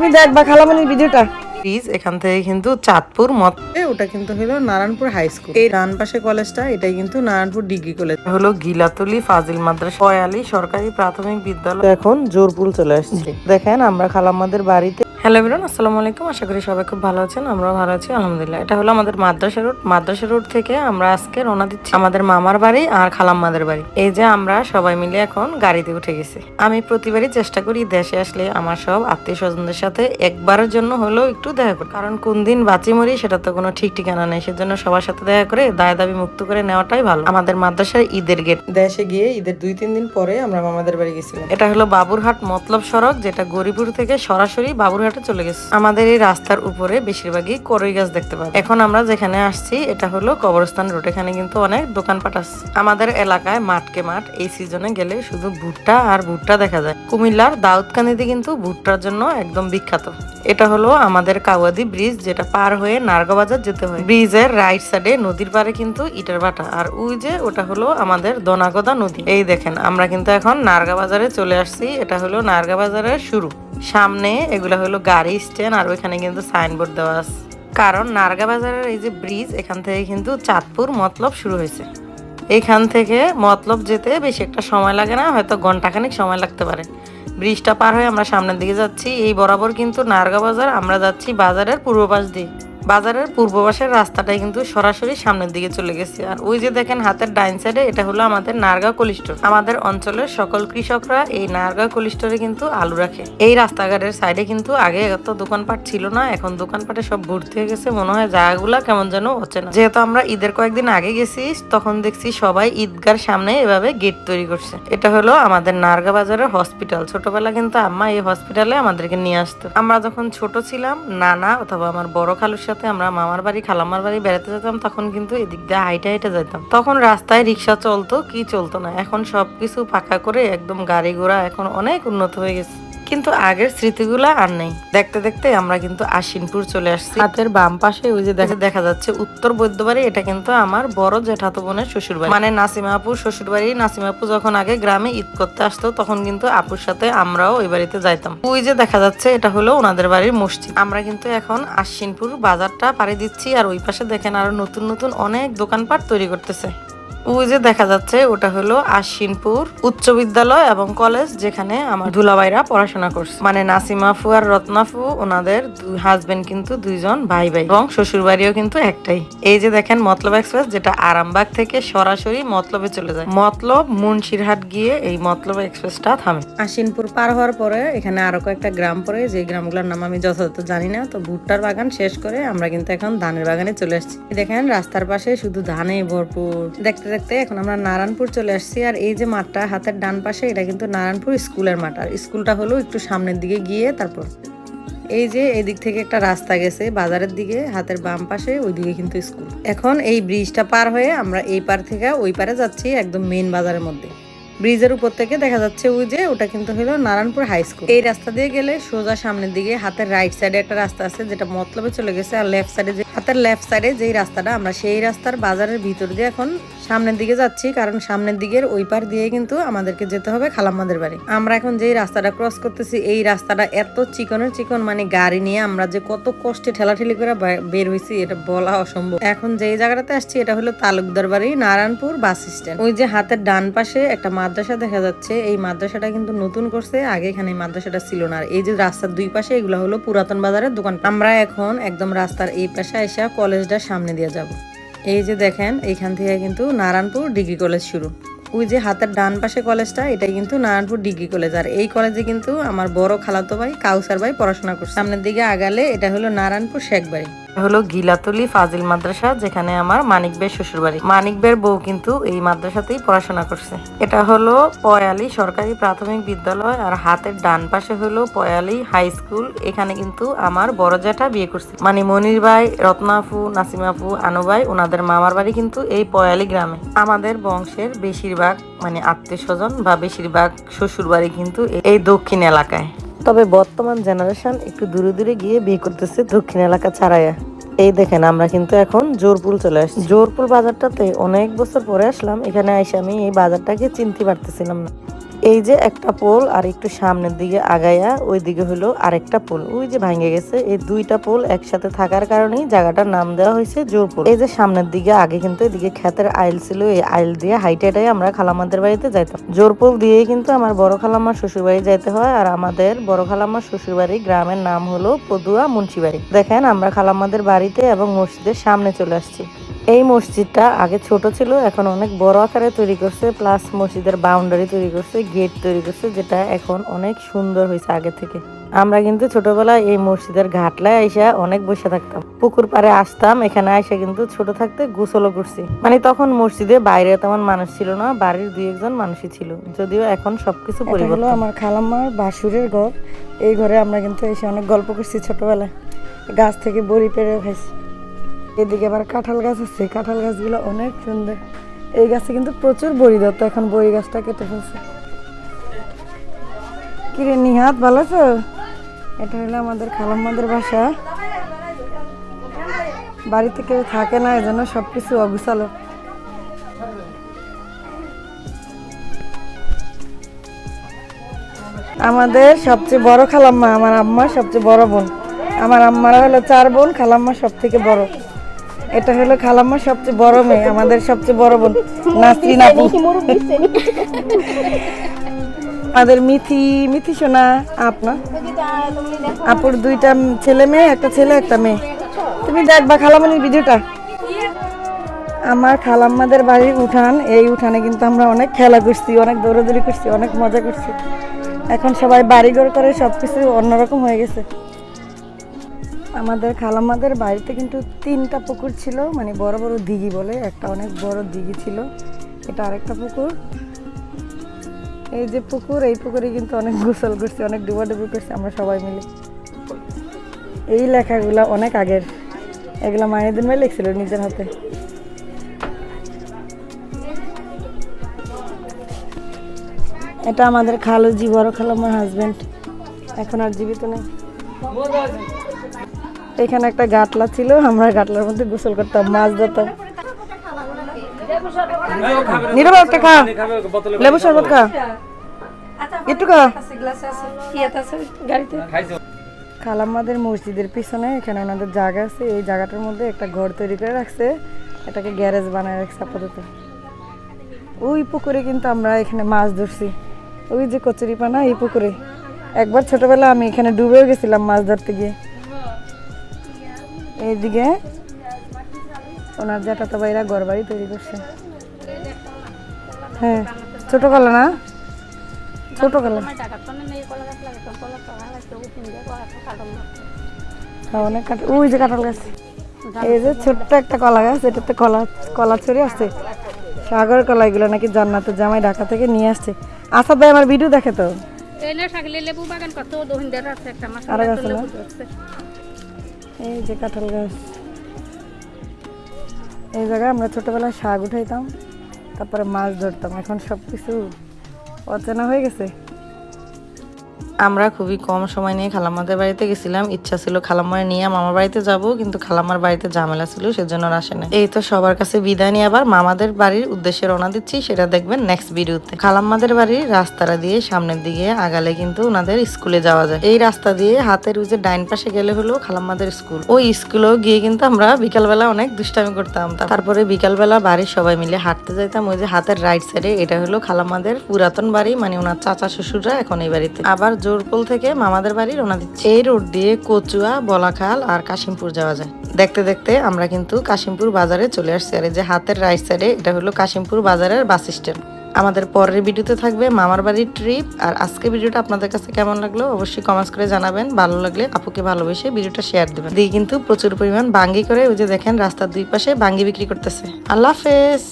তুমি দেখবা খালামণির ভিডিওটা। প্লিজ এখান থেকে কিন্তু চাঁদপুর মত ওটা কিন্তু হলো নারায়ণপুর হাই স্কুল এই ডান পাশে কলেজটা এটাই কিন্তু নারায়ণপুর ডিগ্রি কলেজ হলো গিলাতলি ফাজিল মাদ্রাসা। পয়ালি সরকারি প্রাথমিক বিদ্যালয়। এখন জোরপুল চলে আসছে। দেখেন আমরা খালাম্মাদের বাড়িতে হ্যালো বিরন আসসালামু আলাইকুম। আশা করি সবাই খুব ভালো আছেন, আমরাও ভালো আছি, আলহামদুলিল্লাহ। এটা হলো আমাদের মাদ্রাসা রোড। মাদ্রাসা রোড থেকে আমরা আজকে রওনা দিচ্ছি আমাদের মামার বাড়ি আর খালাম্মাদের বাড়ি। এই যে আমরা সবাই মিলে এখন গাড়িতে উঠে গেছি। আমি প্রতিবারই চেষ্টা করি দেশে আসলে আমার সব আত্মীয় স্বজনদের সাথে একবারের জন্য হলেও একটু দেখা করি। কারণ কোন দিন বাঁচি মরি সেটা তো কোনো ঠিক ঠিকানা নেই। সেজন্য সবার সাথে দেখা করে দায় দাবি মুক্ত করে নেওয়াটাই ভালো। আমাদের মাদ্রাসার ঈদের গেট দেশে গিয়ে ঈদের দুই, তিন দিন পরে আমরা মামাদের বাড়ি গেছিলাম। এটা হলো বাবুরহাট মতলব সড়ক, যেটা গরিপুর থেকে সরাসরি বাবুরহাটে চলে গেছে। আমাদের এই রাস্তার উপরে বেশিরভাগই করই গাছ দেখতে পাবো। এখন আমরা যেখানে আসছি, এটা হলো কবরস্থান রোড এখানে কিন্তু অনেক দোকানপাট আছে। আমাদের এলাকায় মাঠকে মাঠ এই সিজনে গেলে শুধু ভুট্টা আর ভুট্টা দেখা যায়। কুমিল্লার দাউদকান্দিতে কিন্তু ভুট্টার জন্য একদম বিখ্যাত। এটা হলো আমাদের কাওয়াদি ব্রিজ যেটা পার হয়ে নারগা বাজার যেতে হয়। ব্রিজের রাইট সাইডে নদীর পারে কিন্তু ইটার ভাটা। আর ওই যে ওটা হলো আমাদের দনাগদা নদী। এই দেখেন, আমরা কিন্তু এখন নারগা বাজারে চলে আসছি। এটা হলো নারগা বাজারের শুরু। সামনে এগুলো হলো গাড়ি স্ট্যান্ড আর ওইখানে কিন্তু সাইনবোর্ড দেওয়া আছে। কারণ নারগা বাজারের এই যে ব্রিজ, এখান থেকে কিন্তু চাঁদপুর মতলব শুরু হয়েছে। এখান থেকে মতলব যেতে বেশি একটা সময় লাগে না, হয়তো ঘন্টাখানিক সময় লাগতে পারে। ব্রিজটা পার হয়ে আমরা সামনের দিকে যাচ্ছি। এই বরাবর কিন্তু নারগা বাজার, আমরা যাচ্ছি বাজারের পূর্ব পাশ দিয়ে। বাজারের পূর্ব পাশের রাস্তাটাই কিন্তু সরাসরি সামনের দিকে চলে গেছে। আর ওই যে দেখেন হাতের ডাইন সাইডে এটা হলো আমাদের নারগা কোলিস্টোর। আমাদের অঞ্চলের সকল কৃষকরা এই নারগা কোলিস্টোরে কিন্তু আলু রাখে। এই রাস্তাঘাটের সাইডে কিন্তু আগে এত দোকানপাট ছিল না, এখন দোকানপাটে সব ভর্তি হয়ে গেছে। মনে হয় জায়গাগুলা কেমন যেন হচ্ছে না যেহেতু আমরা ঈদের কয়েকদিন আগে গেছি, তখন দেখছি সবাই ঈদগার সামনে এভাবে গেট তৈরি করছে। এটা হলো আমাদের নারগা বাজারের হসপিটাল ছোটবেলা কিন্তু আম্মা এই হসপিটালে আমাদেরকে নিয়ে আসতো। আমরা যখন ছোট ছিলাম, নানা অথবা আমার বড় খালুর সাথে আমরা মামার বাড়ি, খালাম্মার বাড়ি বেড়াতে যেতাম, তখন কিন্তু এদিক দিয়ে হাইটে হাইটে যেতাম তখন রাস্তায় রিক্সা চলতো, কি চলতো না। এখন সবকিছু পাকা করে একদম গাড়ি ঘোড়া এখন অনেক উন্নত হয়ে গেছে। কিন্তু আগের স্মৃতিগুলা আর নেই। দেখতে দেখতে আমরা কিন্তু আশ্বিনপুর চলে আসছি। হাতের বাম পাশে ওই যে দেখা দেখা যাচ্ছে উত্তর বৈদ্যবাড়ি, এটা কিন্তু আমার বড় জেঠাতো বোনের শ্বশুর বাড়ি মানে নাসিমা আপুর শ্বশুর বাড়ি নাসিমা আপু যখন আগে গ্রামে ঈদ করতে আসতো, তখন কিন্তু আপুর সাথে আমরাও ওই বাড়িতে যাইতাম। ওই যে দেখা যাচ্ছে, এটা হলো ওনাদের বাড়ির মসজিদ। আমরা কিন্তু এখন আশ্বিনপুর বাজারটা পাড়ি দিচ্ছি, আর ওই পাশে দেখেন আরও নতুন নতুন অনেক দোকানপাট তৈরি করতেছে। ওই যে দেখা যাচ্ছে, ওটা হলো আশ্বিনপুর উচ্চ বিদ্যালয় এবং কলেজ যেখানে আমার দুলাভাইরা পড়াশোনা করছে। মানে নাসিমাফু আর রত্নাফু ওনাদের হাজবেন্ড কিন্তু দুইজন ভাই ভাই এবং শ্বশুর বাড়িও কিন্তু একটাই। এই যে দেখেন মতলব এক্সপ্রেস যেটা আরামবাগ থেকে সরাসরি মতলবে চলে যায়। মতলব মুন্সিরহাট গিয়ে এই মতলব এক্সপ্রেসটা থামে। আশ্বিনপুর পার হওয়ার পরে এখানে আরও কয়েকটা গ্রাম পরে যে গ্রামগুলোর নাম আমি যথাযথ জানি না, তো ভুট্টার বাগান শেষ করে আমরা কিন্তু এখন ধানের বাগানে চলে আসছি। দেখেন, রাস্তার পাশে শুধু ধানে ভরপুর। দেখতে দেখতে এখন আমরা নারায়ণপুর চলে আসছি। আর এই যে মাঠটা হাতের ডান পাশে, এটা কিন্তু নারায়ণপুর স্কুলের মাঠ। আর স্কুলটা হলো একটু সামনের দিকে গিয়ে তারপর এই যে এদিক থেকে একটা রাস্তা গেছে বাজারের দিকে, হাতের বাম পাশে, ওইদিকে কিন্তু স্কুল। এখন এই ব্রিজটা পার হয়ে আমরা এই পার থেকে ওই পারে যাচ্ছি একদম মেন বাজারের মধ্যে। ব্রিজের উপর থেকে দেখা যাচ্ছে ওই যে ওটা কিন্তু হলো নারায়ণপুর হাই স্কুল এই রাস্তা দিয়ে গেলে সোজা সামনের দিকে হাতের রাইট সাইডে একটা রাস্তা আছে, যেটা মতলবে চলে গেছে, আর লেফট সাইডে যে হাতের লেফট সাইডে যেই রাস্তাটা, আমরা সেই রাস্তার বাজারের ভিতর দিয়ে এখন সামনের দিকে যাচ্ছি, কারণ সামনের দিকের ওই পার দিয়ে কিন্তু আমাদেরকে যেতে হবে খালাম্মাদের বাড়ি। আমরা এখন যেই রাস্তাটা ক্রস করতেছি, এই রাস্তাটা এত চিকনের চিকন মানে গাড়ি নিয়ে আমরা যে কত কষ্টে ঠেলাঠেলি করে বের হয়েছি, এটা বলা অসম্ভব। এখন যেই জায়গাটাতে আসছি, এটা হলো তালুকদার বাড়ি, নারায়ণপুর বাস স্ট্যান্ড ওই যে হাতের ডান পাশে একটা মাদ্রাসা দেখা যাচ্ছে, এই মাদ্রাসাটা কিন্তু নতুন করছে, আগে এখানে মাদ্রাসাটা ছিল না। আর এই যে রাস্তার দুই পাশে এগুলো হলো পুরাতন বাজারের দোকান। আমরা এখন একদম রাস্তার এই পাশে এসে কলেজটার সামনে দিয়ে যাব। এই যে দেখেন, এইখান থেকে কিন্তু নারায়ণপুর ডিগ্রি কলেজ শুরু। ওই যে হাতের ডান পাশে কলেজটা, এটাই কিন্তু নারায়ণপুর ডিগ্রি কলেজ। আর এই কলেজে কিন্তু আমার বড় খালাতো ভাই, কাউসার ভাই পড়াশোনা করছে। সামনের দিকে আগালে এটা হলো নারায়ণপুর শেখ বাড়ি হলো গিলাতলি ফাজিল মাদ্রাসা, যেখানে আমার মানিক বের শ্বশুর বাড়ি মানিক বের বউ কিন্তু এই মাদ্রাসাতেই পড়াশোনা করছে। এটা হলো পয়ালি সরকারি প্রাথমিক বিদ্যালয় আর হাতের ডান পাশে হলো পয়ালি হাই স্কুল। এখানে কিন্তু আমার বড় জ্যাঠা বিয়ে করছে। মানে মনির ভাই রত্নাফু নাসিমাফু আনু ভাই ওনাদের মামার বাড়ি কিন্তু এই পয়ালি গ্রামে। আমাদের বংশের বেশিরভাগ মানে আত্মীয় স্বজন বা বেশিরভাগ শ্বশুর বাড়ি কিন্তু এই দক্ষিণ এলাকায়। তবে বর্তমান জেনারেশন একটু দূরে দূরে গিয়ে বিয়ে করতেছে দক্ষিণ এলাকা ছাড়াইয়া। এই দেখেন, আমরা কিন্তু এখন জোরপুল চলে আসছি। জোরপুল বাজারটাতে অনেক বছর পরে আসলাম, এখানে আইসে আমি এই বাজারটাকে চিনতে পারতেছিলাম না। এই যে একটা পোল আর একটু সামনের দিকে আগাইয়া ওই দিকে হলো আরেকটা পোল। ওই যে ভাঙে গেছে। এই দুইটা পোল একসাথে থাকার কারণেই জায়গাটার নাম দেওয়া হয়েছে জোর পোল। এই যে সামনের দিকে, আগে কিন্তু এদিকে ক্ষেতের আইল ছিল। এই আইল দিয়ে হাইটে হাইটাই আমরা খালামাদের বাড়িতে যাইতাম। জোর পোল দিয়েই কিন্তু আমার বড় খালাম্মার শ্বশুর বাড়ি যাইতে হয় আর আমাদের বড় খালাম্মার শ্বশুর বাড়ি গ্রামের নাম হলো পদুয়া মুন্সিবাড়ি। দেখেন আমরা খালাম্মাদের বাড়িতে এবং মসজিদের সামনে চলে আসছি। এই মসজিদটা আগে ছোট ছিল এখন অনেক বড় আকারে তৈরি করছে প্লাস মসজিদের বাউন্ডারি তৈরি করছে গেট তৈরি করছে যেটা এখন অনেক সুন্দর হয়েছে আগে থেকে। আমরা কিন্তু ছোটবেলায় এই মসজিদের ঘাটলায় আইসা অনেক বসে থাকতাম। পুকুর পাড়ে আসতাম এখানে আইসা কিন্তু ছোট থাকতে গোসলও করছি। মানে তখন মসজিদে বাইরে তেমন মানুষ ছিল না বাড়ির দুই একজন মানুষই ছিল যদিও এখন সবকিছু পরিবর্তন। আমার খালাম্মার বাসুরের ঘর। এই ঘরে আমরা কিন্তু এসে অনেক গল্প করছি ছোটবেলায়। গাছ থেকে বড়ি পেরে খাইছি। এদিকে আবার কাঁঠাল গাছ আছে। কাঁঠাল গাছগুলো অনেক সুন্দর। এই গাছে কিন্তু প্রচুর বড়ি ধরতো এখন বড়ি গাছটা কেটে ফেলছে। কিরে নিহাত, ভালো আছো? এটা হলো আমাদের খালাম্মাদের বাসা। বাড়িতে কেউ থাকে না, এজন্য সব কিছু অগুছালো। আমাদের সবচেয়ে বড় খালাম্মা, আমার আম্মা সবচেয়ে বড় বোন। আমার আম্মারা হলো চার বোন, খালাম্মা সব থেকে বড়। এটা হলো খালাম্মা সবচেয়ে বড় মেয়ে আমাদের সবচেয়ে বড় বোন নাসরিন আপু। আমাদের মিথি মিথি সোনা আপনা আপুর দুইটা ছেলে মেয়ে একটা ছেলে একটা মেয়ে। তুমি দেখবা খালামণির ভিডিওটা। আমার খালাম্মাদের বাড়ির উঠান এই উঠানে কিন্তু আমরা অনেক খেলা করছি অনেক দৌড়াদৌড়ি করছি অনেক মজা করছি। এখন সবাই বাড়িঘর করে সব কিছু অন্যরকম হয়ে গেছে। আমাদের খালাম্মাদের বাড়িতে কিন্তু তিনটা পুকুর ছিল মানে বড় বড় দিঘি বলে, একটা অনেক বড় দিঘি ছিল, এটা আরেকটা পুকুর। এই যে পুকুর, এই পুকুরে কিন্তু অনেক গোসল করছি, অনেক ডুবাডুবি করছি আমরা সবাই মিলে। এই লেখাগুলো অনেক আগের, এগুলো মায়েদের মেয়ে লিখছিল নিজের হাতে। এটা আমাদের খালুজি, বড় খালু আমার হাজবেন্ড এখন আর জীবিত নেই। এখানে একটা গাটলা ছিল, আমরা গাটলার মধ্যে গোসল করতাম, মাছ ধরতাম। নিরব, একটা খা। লেবু শরবত খা। একটু খা। খালাম্মাদের মসজিদের পিছনে এখানে ওনাদের জায়গা আছে। এই জায়গাটার মধ্যে একটা ঘর তৈরি করে রাখছে। এটাকে গ্যারেজ বানায় রাখছে আপাতত। ওই পুকুরে কিন্তু আমরা এখানে মাছ ধরছি। ওই যে কচুরি পানা এই পুকুরে। একবার ছোটবেলা আমি এখানে ডুবেও গেছিলাম মাছ ধরতে গিয়ে। এইদিকে ওনার জ্যাঠাতো ভাইরা ঘর বাড়ি তৈরি করছে। হ্যাঁ ছোট কলা না? ছোট কলা। হ্যাঁ অনেক কাঁঠাল ওই যে কাঁঠাল গাছ। এই যে ছোট্ট একটা কলা গাছ এটাতে কলা কলা ছড়ি আসছে। সাগর কলা এগুলো নাকি জান্নাতের জামাই ঢাকা থেকে নিয়ে আসছে। আসাদ ভাই আমার ভিডিও দেখে তো। লেবু বাগান কত দহিন্দের আছে একটা মাস এই যে কাঁঠাল গাছ। এই জায়গায় আমরা ছোটবেলায় শাক উঠাইতাম, তারপরে মাছ ধরতাম। এখন সব কিছু অচেনা হয়ে গেছে। আমরা খুবই কম সময় নিয়ে খালাম্মাদের বাড়িতে গেছিলাম। ইচ্ছা ছিল খালাম্মার নিয়ে মামার বাড়িতে যাব, কিন্তু খালাম্মার বাড়িতে ঝামেলা ছিল, সেজন্য আসে না এই তো সবার কাছে বিদায় নিয়ে আবার মামাদের বাড়ির উদ্দেশ্যে রওনা দিচ্ছি, সেটা দেখবেন নেক্সট ভিডিওতে খালাম্মাদের বাড়ির রাস্তাটা দিয়ে সামনের দিকে আগালে কিন্তু ওনাদের স্কুলে যাওয়া যায়। এই রাস্তা দিয়ে হাতের উজে ডাইন পাশে গেলে হলো খালাম্মাদের স্কুল ওই স্কুলেও গিয়ে কিন্তু আমরা বিকালবেলা অনেক দুষ্টামি করতাম। তারপরে বিকালবেলা বাড়ির সবাই মিলে হাঁটতে যাইতাম, ওই যে হাতের রাইট সাইডে এটা হলো খালাম্মাদের পুরাতন বাড়ি মানে ওনার চাচা, শ্বশুররা এখন এই বাড়িতে। আবার জোরপোল থেকে মামাদের বাড়ি রওনা দিচ্ছে। এই রোড দিয়ে কচুয়া, বলাখাল আর কাশিমপুর যাওয়া যায়। দেখতে দেখতে আমরা কিন্তু কাশিমপুর বাজারে চলে আসছি। আর এই যে হাতের রাইট সাইডে এটা হলো কাশিমপুর বাজারের বাস স্ট্যান্ড আমাদের পরের ভিডিওতে থাকবে মামার বাড়ির ট্রিপ আর আজকে ভিডিওটা আপনাদের কাছে কেমন লাগল অবশ্যই কমেন্টস করে জানাবেন। ভালো লাগলে আপুকে ভালোবেসে ভিডিওটা শেয়ার দেবেন। দিয়ে কিন্তু প্রচুর পরিমাণ বাঙ্গি করে ওই যে দেখেন রাস্তার দুই পাশে বাঙ্গি বিক্রি করতেছে। আল্লাহ হাফেজ!